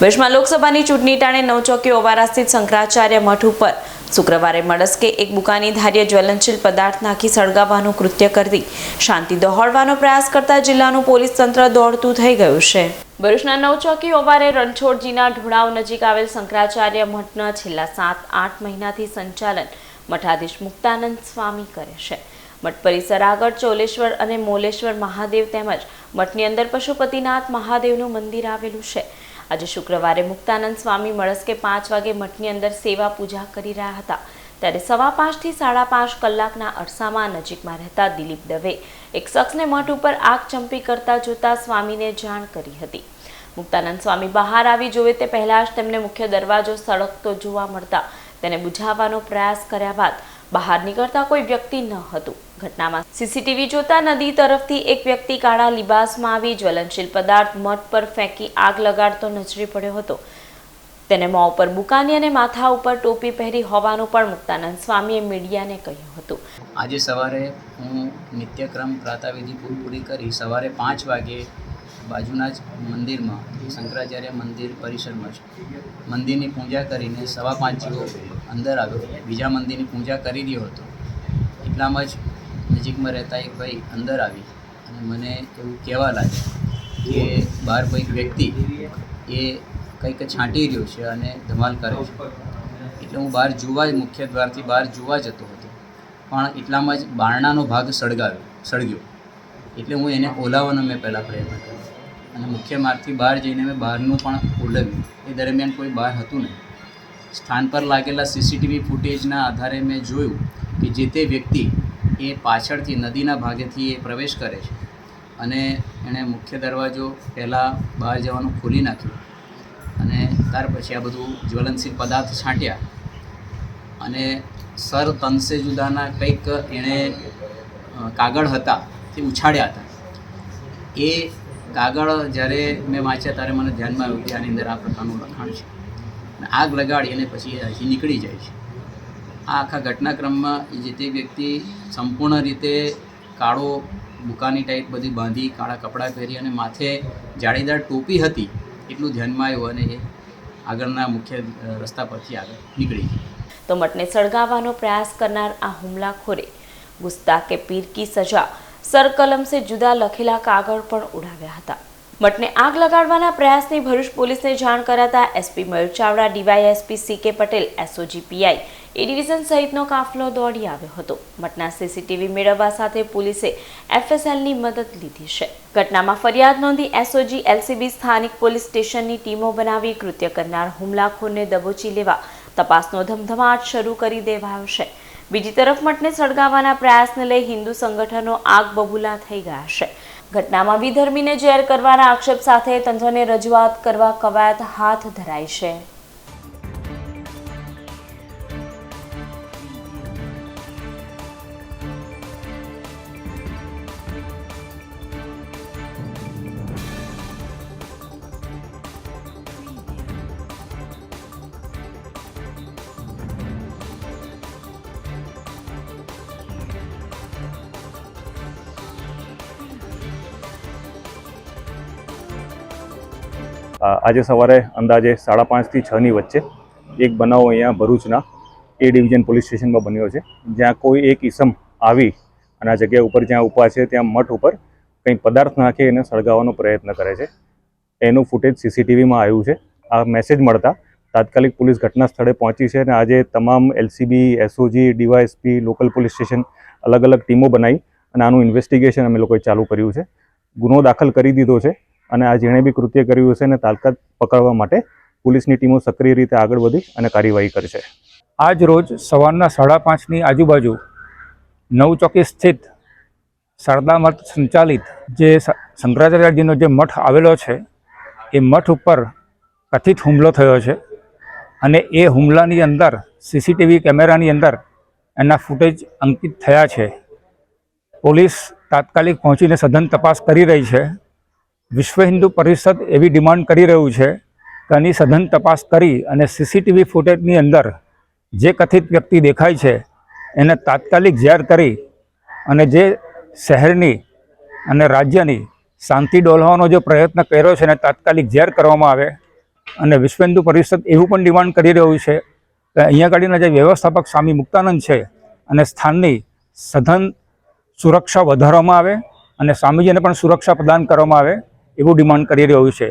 ભુજમાં લોકસભાની ચૂંટણી ટાણે નવચોકી ઓવારા સ્થિત શંકરાચાર્ય મઠ ઉપર શુક્રવારે મળસ્કે એક બુકાની ધાર્ય જ્વલનશીલ પદાર્થ નાખી સળગાવવાનું કૃત્ય કરતી શાંતિ દોહળવાનો પ્રયાસ કરતા જિલ્લાનું પોલીસ તંત્ર દોડતું થઈ ગયું છે. ભરૂચના નવચોકી ઓવારે રણછોડજીના ઢોળાવ નજીક આવેલ શંકરાચાર્ય મઠના છેલ્લા સાત, આઠ મહિનાથી સંચાલન મઠાધીશ મુક્તાનંદ સ્વામી કરે છે. મઠ પરિસર આગળ ચોલેશ્વર અને મોલેશ્વર મહાદેવ તેમજ મઠની અંદર પશુપતિનાથ મહાદેવનું મંદિર આવેલું છે. આજે શુક્રવારે મુક્તાનંદ સ્વામી મળસ્કે પાંચ વાગે મઠની અંદર સેવા પૂજા કરી રહ્યા હતા. ત્યારે સવા પાંચથી સાડા પાંચ કલાકના અરસામાં નજીકમાં રહેતા દિલીપ દવે એક શખ્સને મઠ ઉપર આગ ચંપી કરતા જોતા સ્વામીને જાણ કરી હતી. મુક્તાનંદ સ્વામી બહાર આવી જોવે તે પહેલાં જ તેમને મુખ્ય દરવાજો સળગતો જોવા મળતા તેને બુઝાવવાનો પ્રયાસ કર્યા બાદ બહાર નીકળતા કોઈ વ્યક્તિ ન હતું. ઘટનામાં સીસીટીવી જોતા નદી તરફથી એક વ્યક્તિ કાળા લિબાસમાં આવી, જ્વલનશીલ પદાર્થ મઠ પર ફેંકી આગ લગાડતો નજરે પડ્યો હતો. તેને મોં ઉપર બુકાની અને માથા ઉપર ટોપી પહેરી હોવાનું પણ મુક્તાનંદ સ્વામીએ મીડિયાને કહ્યું હતું. આજે સવારે હું નિત્યક્રમ પ્રાતાવિધિ પૂરી કરી સવારે પાંચ વાગે બાજુના જ મંદિરમાં, શંકરાચાર્ય મંદિર પરિસરમાં જ મંદિરની પૂજા કરીને સવા પાંચ જેવો અંદર આવ્યો. બીજા મંદિરની પૂજા કરી રહ્યો હતો. એટલામાં જ નજીકમાં રહેતા એક ભાઈ અંદર આવી અને મને એવું કહેવા લાગ્યું કે બહાર કોઈક વ્યક્તિ એ કંઈક છાંટી રહ્યો છે અને ધમાલ કરે છે. એટલે હું બહાર જોવા જ મુખ્ય દ્વારથી બહાર જોવા જતો હતો. પણ એટલામાં જ બારણાનો ભાગ સળગાવ્યો, સળગ્યો. એટલે હું એને ઓલાવવાનો મેં પહેલાં પ્રયત્ન કર્યો. અને મુખ્ય માર્ગથી બહાર જઈને મેં બહારનું પણ ઓલવ્યું. એ દરમિયાન કોઈ બહાર હતું નહીં. સ્થાન પર લાગેલા સીસીટીવી ફૂટેજના આધારે મેં જોયું કે જે તે વ્યક્તિ એ પાછળથી નદીના ભાગેથી એ પ્રવેશ કરે છે. અને એણે મુખ્ય દરવાજો પહેલાં બહાર જવાનું ખોલી નાખ્યું અને ત્યાર પછી આ બધું જ્વલનશીલ પદાર્થ છાંટ્યા. અને સર તનસે જુદાના કંઈક એણે કાગળ હતા તે ઉછાળ્યા હતા. એ કાગળ જ્યારે મેં વાંચ્યા ત્યારે મને ધ્યાનમાં આવ્યું કે આની અંદર આ પ્રકારનું લખાણ છે. આગ લગાડી અને પછી અહીંથી નીકળી જાય છે. આ આખા ઘટનાક્રમમાં જે તે વ્યક્તિ સંપૂર્ણ રીતે કાળો બુકાની ટાઈપ બધી બાંધી, કાળા કપડાં પહેરી અને માથે જાળીદાર ટોપી હતી એટલું ધ્યાનમાં આવ્યું અને એ આગળના મુખ્ય રસ્તા પરથી આગળ નીકળી ગઈ. તો મઠને સળગાવવાનો પ્રયાસ કરનાર આ હુમલાખોરે ગુસ્તાકે પીર કી સજા સરકલમ સે જુદા લખેલા કાગળ પણ ઉડાવ્યા હતા. મઠને આગ લગાડવાના પ્રયાસની ભરૂચ પોલીસને જાણ કરાતા SP Mayur Chavda, DySP C K Patel SOG PI A division સહિતનો કાફલો દોડી આવ્યો હતો. મઠના સીસીટીવી મેળવવા સાથે પોલીસે એફએસએલની મદદ લીધી છે. ઘટનામાં ફરિયાદ નોંધી એસઓજી, એલસીબી સ્થાનિક પોલીસ સ્ટેશનની ટીમો બનાવી કૃત્ય કરનાર હુમલાખોરને દબોચી લેવા તપાસનો ધમધમાટ શરૂ કરી દેવાયો છે. બીજી તરફ મઠને સળગાવવાના પ્રયાસને લઈ હિન્દુ સંગઠનો આગ બબૂલા થઈ ગયા છે. ઘટનામાં વિધર્મીને જેર કરવાના આક્ષેપ સાથે તંત્રને રજૂઆત કરવા કવાયત હાથ ધરાઈ છે. આજે સવારે અંદાજે સાડા પાંચથી છની વચ્ચે એક બનાવ અહીંયા ભરૂચના એ ડિવિઝન પોલીસ સ્ટેશનમાં બન્યો છે. જ્યાં કોઈ એક ઈસમ આવી અને આ જગ્યા ઉપર જ્યાં ઊભા છે, ત્યાં મઠ ઉપર કંઈ પદાર્થ નાખી એને સળગાવવાનો પ્રયત્ન કરે છે. એનું ફૂટેજ સીસીટીવીમાં આવ્યું છે. આ મેસેજ મળતા તાત્કાલિક પોલીસ ઘટના સ્થળે પહોંચી છે અને આજે તમામ LCB, SOG, DySP, local police station અલગ અલગ ટીમો બનાવી અને આનું ઇન્વેસ્ટિગેશન અમે લોકોએ ચાલુ કર્યું છે. ગુનો દાખલ કરી દીધો છે. અને આ જેણે બી કૃત્ય કર્યું હશે એને તાત્કાલિક પકડવા માટે પોલીસની ટીમો સક્રિય રીતે આગળ વધી અને કાર્યવાહી કરશે આજ રોજ સવારના સાડા પાંચની આજુબાજુ નવચોકી સ્થિત શારદા મઠ સંચાલિત જે શંકરાચાર્યજીનો જે મઠ આવેલો છે, એ મઠ ઉપર કથિત હુમલો થયો છે અને એ હુમલાની અંદર સીસીટીવી કેમેરાની અંદર એના ફૂટેજ અંકિત થયા છે. પોલીસ તાત્કાલિક પહોંચીને સઘન તપાસ કરી રહી છે. વિશ્વ હિન્દુ પરિષદ એવી ડિમાન્ડ કરી રહ્યું છે કે આની સઘન તપાસ કરી અને સીસીટીવી ફૂટેજની અંદર જે કથિત વ્યક્તિ દેખાય છે, એને તાત્કાલિક ઝેર કરી અને જે શહેરની અને રાજ્યની શાંતિ ડોલવાનો જે પ્રયત્ન કર્યો છે એને તાત્કાલિક ઝેર કરવામાં આવે અને વિશ્વ હિન્દુ પરિષદ એવું પણ ડિમાન્ડ કરી રહ્યું છે કે અહીંયા આગળના જે વ્યવસ્થાપક સ્વામી મુક્તાનંદ છે અને સ્થાનની સઘન સુરક્ષા વધારવામાં આવે અને સ્વામીજીને પણ સુરક્ષા પ્રદાન કરવામાં આવે. એવું ડિમાન્ડ કરી રહ્યું છે.